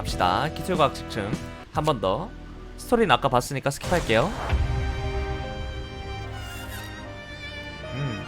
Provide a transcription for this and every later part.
갑시다. 기술과학 집중. 한번 더. 스토리는 아까 봤으니까 스킵할게요. 음.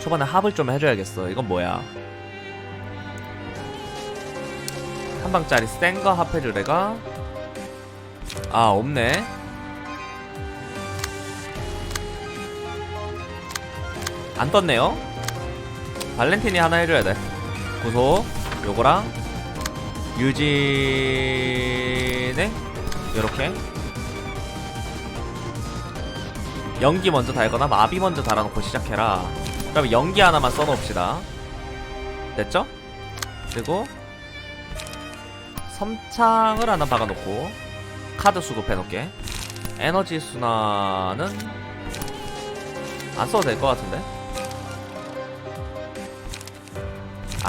초반에 합을 좀 해줘야겠어. 이건 뭐야? 한 방짜리 센 거 합해주래가 아 없네. 안 떴네요. 발렌틴이 하나 해줘야 돼. 구소 요거랑 유진의 요렇게 연기 먼저 달거나 마비 먼저 달아놓고 시작해라. 그럼 연기 하나만 써놓읍시다. 됐죠? 그리고 섬창을 하나 박아놓고 카드 수급해놓게 에너지 순환은 안 써도 될 것 같은데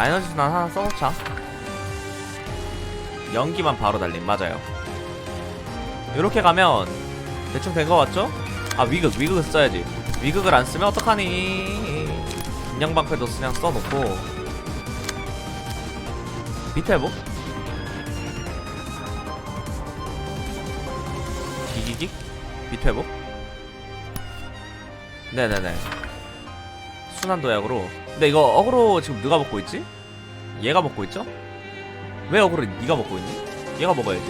아 에너지 순환 하나 써놓자 연기만 바로 달림 맞아요 이렇게 가면 대충 된것 같죠? 아 위극 위극을 써야지 위극을 안 쓰면 어떡하니 인양방패도 그냥 써놓고 밑에 뭐? 기기기? 밑에 뭐? 네네네 순환 도약으로 근데 이거 어그로 지금 누가 먹고 있지? 얘가 먹고 있죠? 왜 어그로 네가 먹고 있니? 얘가 먹어야지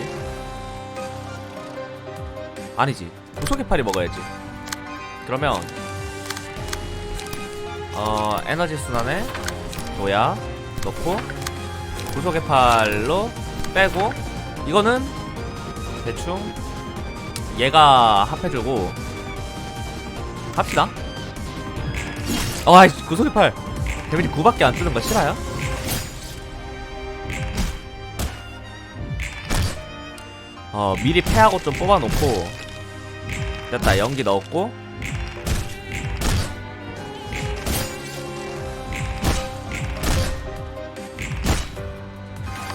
아니지 구속의 팔이 먹어야지 그러면 어 에너지 순환에 도약 넣고 구속의 팔로 빼고 이거는 대충 얘가 합해주고 합시다 어이 구속의 팔 데미지 9밖에 안 뜨는 거 싫어요? 어 미리 패하고 좀 뽑아놓고 됐다 연기 넣었고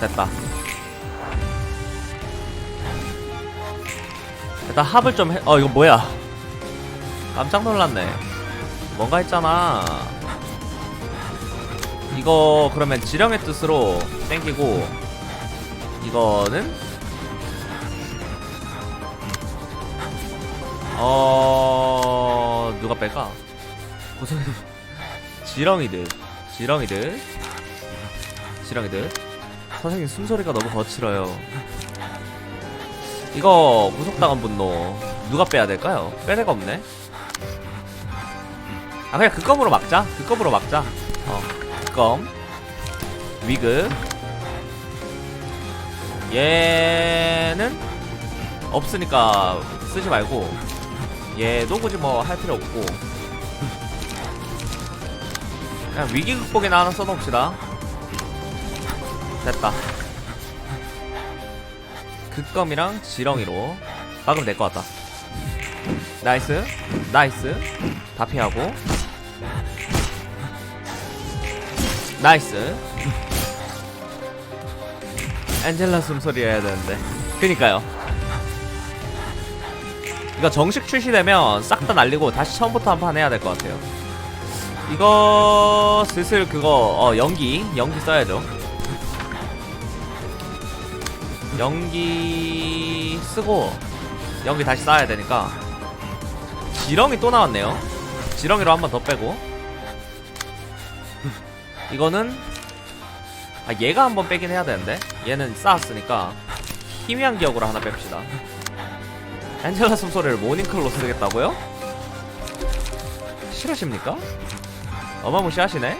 됐다 일단 합을 좀 해. 어 이거 뭐야? 깜짝 놀랐네. 뭔가 했잖아. 이거 그러면 지령의 뜻으로 땡기고 이거는 어 누가 뺄까? 고생 지렁이들 지렁이들 지렁이들 선생님 숨소리가 너무 거칠어요. 이거 구속당한 분노 누가 빼야 될까요? 빼 데가 없네. 아 그냥 그검으로 막자. 그검으로 막자. 어, 그검. 위그. 얘는 없으니까 쓰지 말고 얘도 굳이 뭐 할 필요 없고 그냥 위기 극복이나 하나 써놓읍시다. 됐다. 극검이랑 지렁이로 막으면 될 것 같다. 나이스, 나이스. 다 피하고. 나이스. 엔젤라 숨소리 해야 되는데. 그니까요. 이거 정식 출시되면 싹 다 날리고 다시 처음부터 한 판 해야 될 것 같아요. 이거 슬슬 그거 어 연기 연기 써야죠. 연기 쓰고 연기 다시 쌓아야 되니까 지렁이 또 나왔네요 지렁이로 한 번 더 빼고 이거는 아 얘가 한번 빼긴 해야 되는데 얘는 쌓았으니까 희미한 기억으로 하나 뺍시다 엔젤라 숨소리를 모닝클로 쓰겠다고요? 싫으십니까? 어마무시하시네?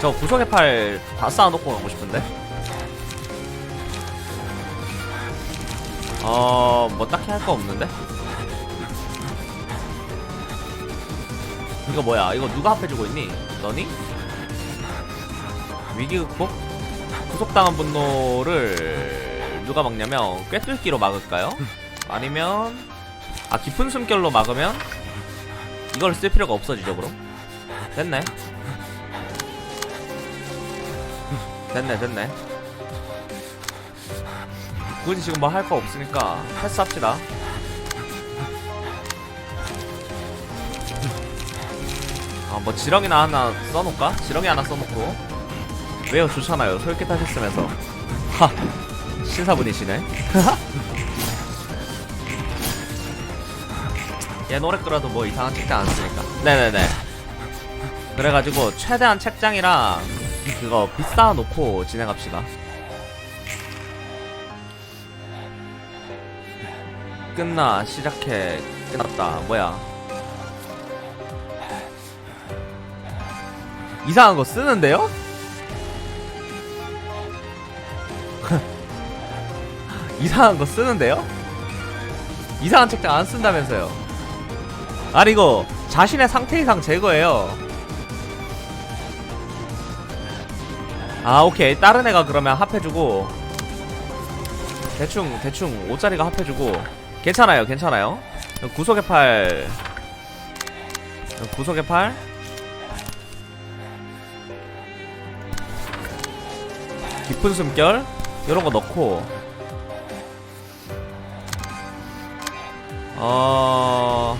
저 구석의 팔 다 쌓아놓고 가고 싶은데 어, 뭐 딱히 할 거 없는데? 이거 뭐야? 이거 누가 합해주고 있니? 너니? 위기 극복? 구속당한 분노를 누가 막냐면 꿰뚫기로 막을까요? 아니면 아 깊은 숨결로 막으면 이걸 쓸 필요가 없어지죠 그럼? 됐네 됐네 됐네 굳이 지금 뭐 할 거 없으니까 패스합시다. 아, 뭐 지렁이나 하나 써놓을까? 지렁이 하나 써놓고. 왜요 좋잖아요. 솔깃 하셨으면서. 하 신사분이시네. 얘 노래 끌어도 뭐 이상한 책장 안 쓰니까. 네네네. 그래가지고 최대한 책장이랑 그거 비싸 놓고 진행합시다. 끝나 시작해. 끝났다. 뭐야 이상한 거 쓰는데요? 이상한 거 쓰는데요? 이상한 책장 안 쓴다면서요? 아니 이거 자신의 상태 이상 제거예요. 아 오케이. 다른 애가 그러면 합해주고 대충 대충 5짜리가 합해주고. 괜찮아요 괜찮아요. 구속의 팔. 구속의 팔 깊은 숨결 이런 거 넣고 어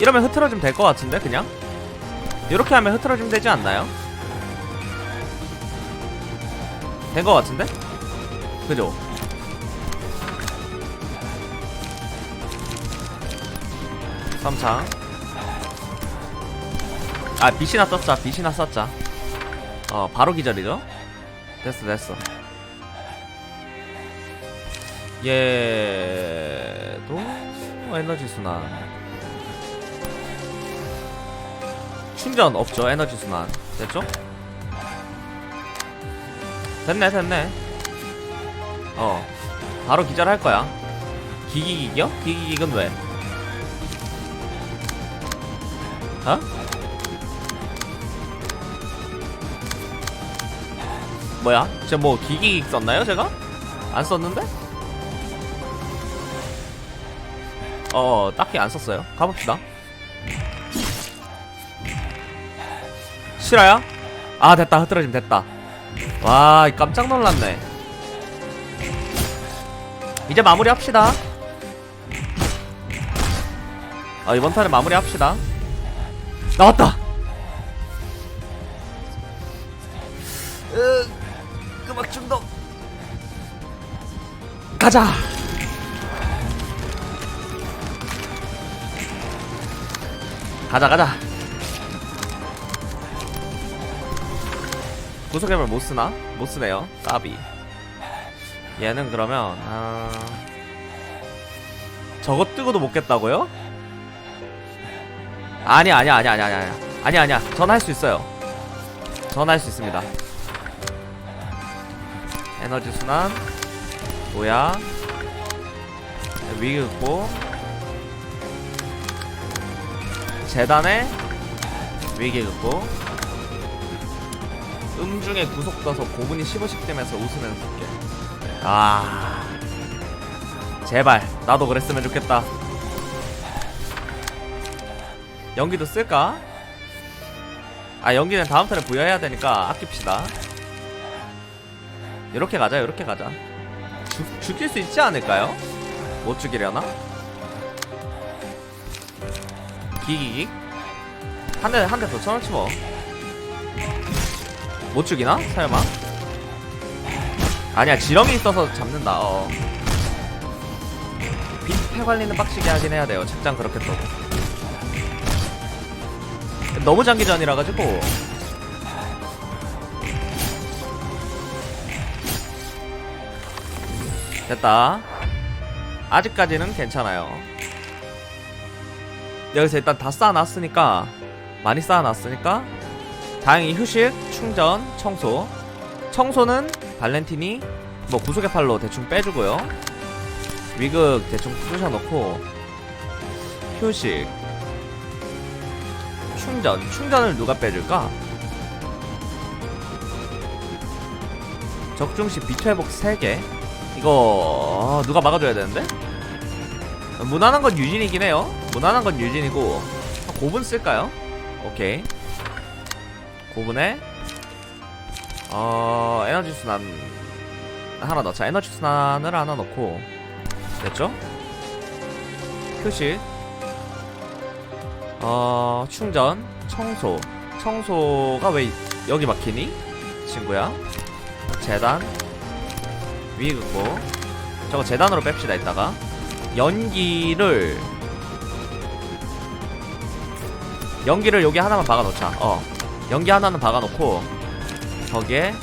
이러면 흐트러지면 될 것 같은데 그냥 이렇게 하면 흐트러지면 되지 않나요? 된 것 같은데? 그죠? 삼창 아 빛이나 썼자 빛이나 썼자 어 바로 기절이죠 됐어 됐어 얘도 에너지 순환 충전 없죠 에너지 순환 됐죠? 됐네 됐네 어 바로 기절할 거야 기기기기요? 기기기기는 왜? 어? 뭐야? 제가 뭐 기기기 썼나요 제가? 안 썼는데? 어 딱히 안 썼어요 가봅시다 실화야? 아 됐다 흐트러짐 됐다 와 깜짝 놀랐네 이제 마무리 합시다 아 이번 턴에 마무리 합시다 나왔다 가자 가자 가자 구속앱을 못 쓰나? 못 쓰네요. 까비. 얘는 그러면 아... 저거 뜨고도 못 겠다고요? 아니 아니 아니 아니 아니 아니 아니 아니야. 전 할 수 있어요. 전 할 수 있습니다. 에너지 순환 뭐야? 위기 극복 재단의 위기 극복 음중에 구속 떠서 고분이 15씩 되면서 웃으면서 쓸게. 아. 제발, 나도 그랬으면 좋겠다. 연기도 쓸까? 아, 연기는 다음 턴에 부여해야 되니까 아낍시다. 이렇게 가자, 이렇게 가자. 죽, 죽일 수 있지 않을까요? 못 죽이려나? 기기기? 한 대, 한 대 더 쳐놓지 뭐. 못 죽이나? 설마? 아니야 지렁이 있어서 잡는다 어. 빗패 관리는 빡시게 하긴 해야 돼요 책장 그렇게 또 너무 장기전이라 가지고 됐다 아직까지는 괜찮아요 여기서 일단 다 쌓아놨으니까 많이 쌓아놨으니까 다행히 휴식, 충전, 청소. 청소는 발렌티니 뭐 구속의 팔로 대충 빼주고요. 위극 대충 부셔놓고 휴식, 충전. 충전을 누가 빼줄까? 적중시 비트 회복 3개. 이거 어, 누가 막아줘야 되는데? 무난한 건 유진이긴 해요. 무난한 건 유진이고 고분 쓸까요? 오케이. 5분에 어 에너지 순환 하나 넣자 에너지 순환을 하나 넣고 됐죠? 휴식 어 충전 청소 청소가 왜 여기 막히니? 친구야 재단 위 극복 저거 재단으로 뺍시다 이따가. 연기를 연기를 여기 하나만 박아놓자. 어. 연기 하나는 박아놓고 거기에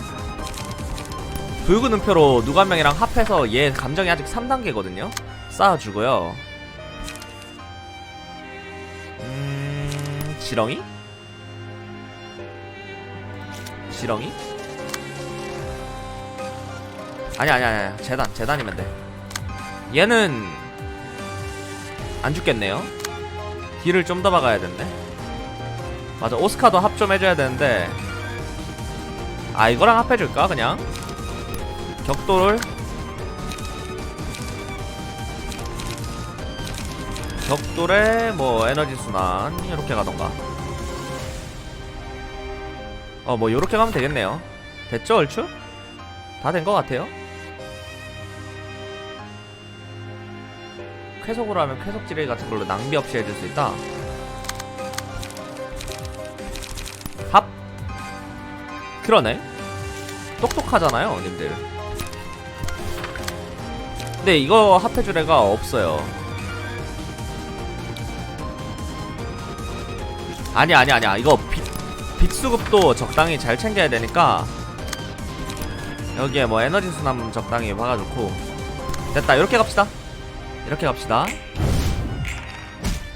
붉은 음표로 누가 한 명이랑 합해서 얘 감정이 아직 3단계거든요. 쌓아주고요. 음... 지렁이? 지렁이? 아니 아니 아니 재단 재단이면 돼. 얘는 안 죽겠네요. 딜을 좀 더 박아야 된대. 맞아 오스카도 합 좀 해줘야 되는데. 아 이거랑 합해줄까 그냥? 격돌을? 격돌에 뭐 에너지 순환 이렇게 가던가. 어뭐 요렇게 가면 되겠네요. 됐죠 얼추? 다 된 것 같아요 쾌속으로 하면 쾌속 지뢰 같은 걸로 낭비 없이 해줄 수 있다. 합. 그러네. 똑똑하잖아요 님들. 근데 이거 합해줄 애가 없어요. 아니 아니 아니야. 이거 빛, 빛 수급도 적당히 잘 챙겨야 되니까 여기에 뭐 에너지 순환 적당히 박아놓고. 됐다 이렇게 갑시다 이렇게 갑시다.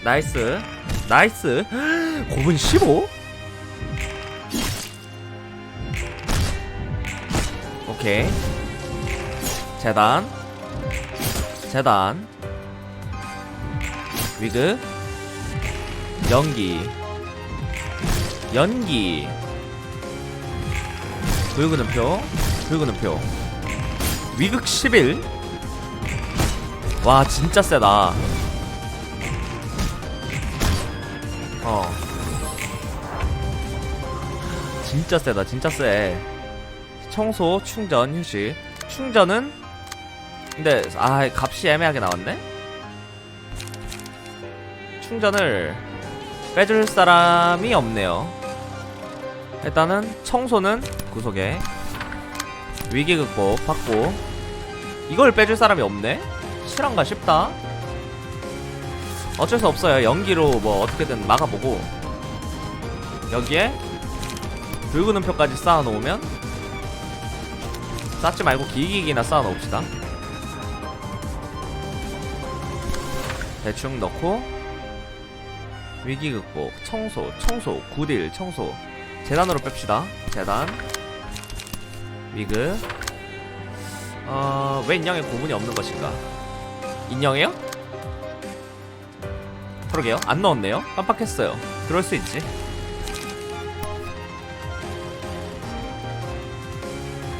나이스. 나이스. 고분 15? 오케이. 재단. 재단. 위그 연기. 연기. 붉은 음표. 위극 11 와 진짜 세다. 어. 진짜 세다 진짜 세. 청소 충전 휴식. 충전은? 근데 아 값이 애매하게 나왔네? 충전을 빼줄 사람이 없네요. 일단은 청소는 구속에 위기 극복 받고 이걸 빼줄 사람이 없네 실한가 싶다. 어쩔 수 없어요. 연기로 뭐 어떻게든 막아보고. 여기에 붉은 음표까지 쌓아놓으면 쌓지 말고 기기기나 쌓아놓읍시다. 대충 넣고 위기 극복 청소 청소 구딜 청소. 재단으로 뺍시다. 재단. 위그. 어... 왜 인형에 고문이 없는 것인가 인형이요? 그러게요. 안 넣었네요. 깜빡했어요. 그럴 수 있지.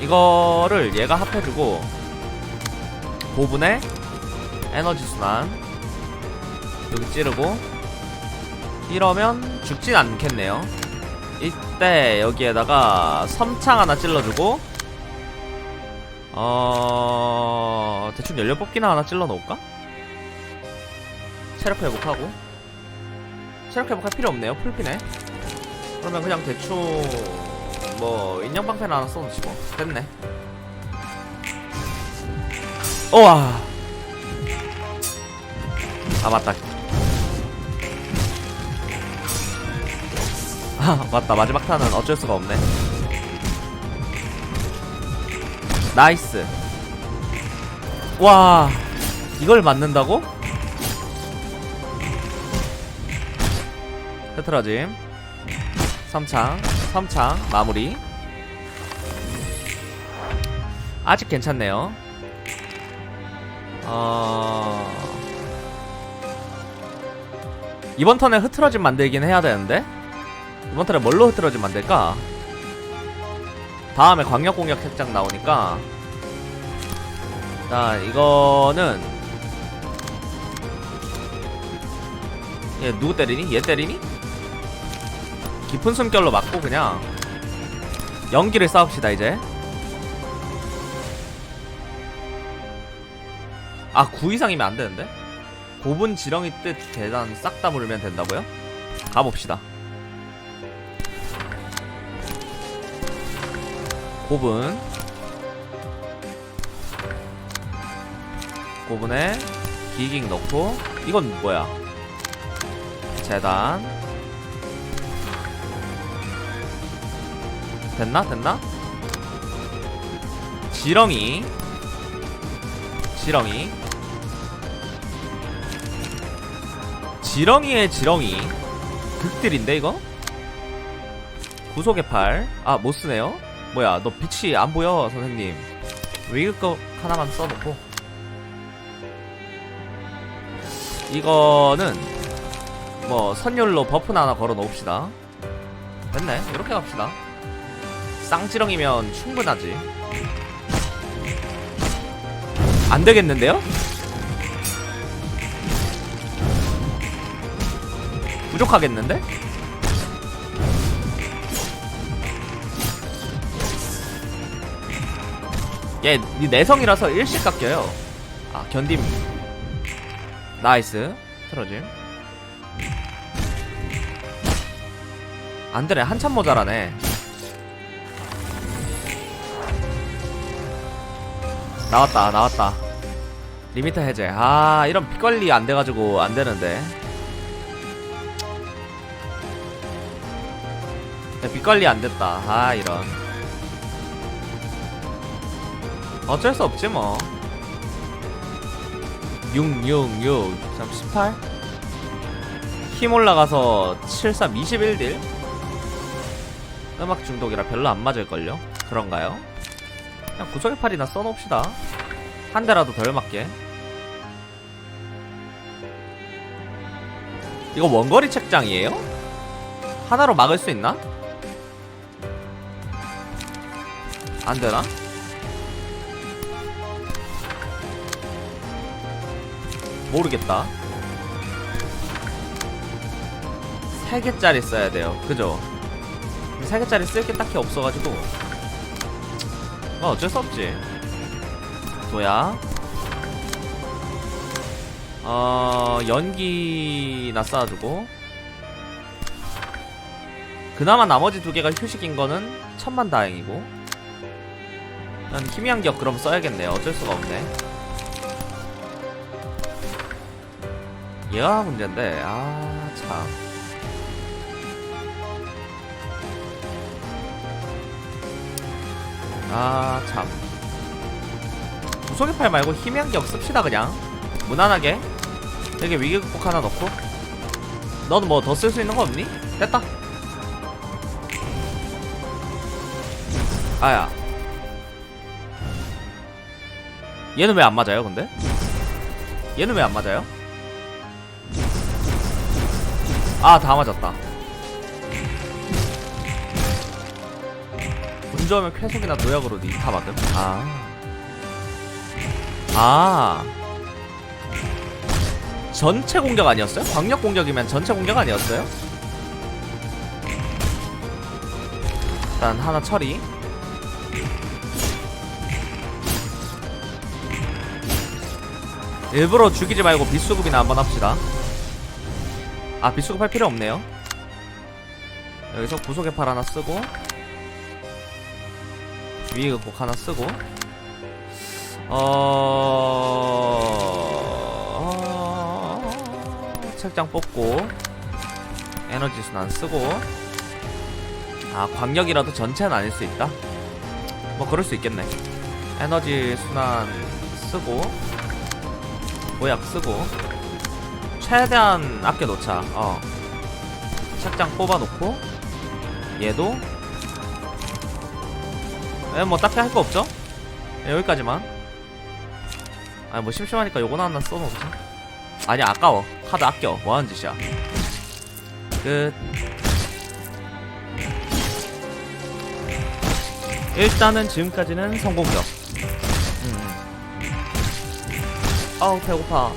이거를 얘가 합해주고 고분에 에너지 순환 여기 찌르고 이러면 죽진 않겠네요. 이때 여기에다가 섬창 하나 찔러주고 어... 대충 연료 뽑기나 하나 찔러 놓을까? 체력 회복하고. 체력 회복할 필요 없네요 풀피네 그러면 그냥 대충 뭐 인형 방패 하나 써놓지 뭐. 됐네. 우와. 아 맞다. 아 맞다. 마지막 탄은 어쩔 수가 없네. 나이스 와 이걸 맞는다고? 흐트러짐 섬창 섬창 마무리 아직 괜찮네요 어... 이번 턴에 흐트러짐 만들긴 해야 되는데 이번 턴에 뭘로 흐트러짐 만들까? 다음에 광역 공격 책장 나오니까 자 이거는 얘 누구 때리니? 얘 때리니? 깊은 숨결로 맞고 그냥 연기를 싸웁시다 이제 아 9 이상이면 안 되는데? 고분 지렁이 뜻 계단 싹 다 물면 된다고요? 가봅시다 고분 고분에 기깅 넣고 이건 뭐야? 재단. 됐나? 됐나? 지렁이. 지렁이. 지렁이의 지렁이. 극딜인데 이거? 구속의 팔 아 못쓰네요. 뭐야 너 빛이 안 보여 선생님. 위급급 하나만 써놓고 이거는 뭐 선율로 버프나 하나 걸어 놓읍시다 됐네 이렇게 갑시다 쌍지렁이면 충분하지 안 되겠는데요? 부족하겠는데? 얘, 니 내성이라서 일식 깎여요. 아, 견딤. 나이스. 틀어짐. 안 되네. 한참 모자라네. 나왔다, 나왔다. 리미터 해제. 아, 이런 피 관리 안 돼가지고 안 되는데. 야, 비 관리 안 됐다. 아, 이런. 어쩔 수 없지 뭐. 6, 6, 6, 3, 18? 힘 올라가서 7, 3, 21딜? 음악 중독이라 별로 안 맞을걸요? 그런가요? 그냥 구석의 팔이나 써놓읍시다. 한 대라도 덜 맞게. 이거 원거리 책장이에요? 하나로 막을 수 있나? 안 되나? 모르겠다. 3개짜리 써야 돼요. 그죠? 3개짜리 쓸 게 딱히 없어가지고. 뭐 어쩔 수 없지. 뭐야? 어, 연기나 쌓아주고. 그나마 나머지 두 개가 휴식인 거는 천만 다행이고. 난 희미한격 그럼 써야겠네요. 어쩔 수가 없네. 얘가 문제인데, 아, 참. 아, 참. 구속의 팔 말고 희미한격 씁시다, 그냥. 무난하게. 여기 위기 극복 하나 넣고. 너는 뭐 더 쓸 수 있는 거 없니? 됐다. 아야. 얘는 왜 안 맞아요, 근데? 얘는 왜 안 맞아요? 아, 다 맞았다. 운 좋으면 쾌속이나 노약으로 니다 맞음? 아. 아. 전체 공격 아니었어요? 광역 공격이면 전체 공격 아니었어요? 일단 하나 처리. 일부러 죽이지 말고 비수급이나 한번 합시다. 아 비수급 할 필요 없네요. 여기서 구속의 팔 하나 쓰고 위에 극복 하나 쓰고 어... 책장 뽑고 에너지 순환 쓰고 아 광역이라도 전체는 아닐 수 있다. 뭐 그럴 수 있겠네. 에너지 순환 쓰고 모약 쓰고 최대한 아껴놓자. 어. 책장 뽑아놓고 얘도. 에, 뭐 딱히 할 거 없죠? 예, 여기까지만. 아니 뭐 심심하니까 요거나 하나 써놓자. 아니 아까워. 카드 아껴. 뭐하는 짓이야? 끝. 일단은 지금까지는 성공적. 음. 아우 배고파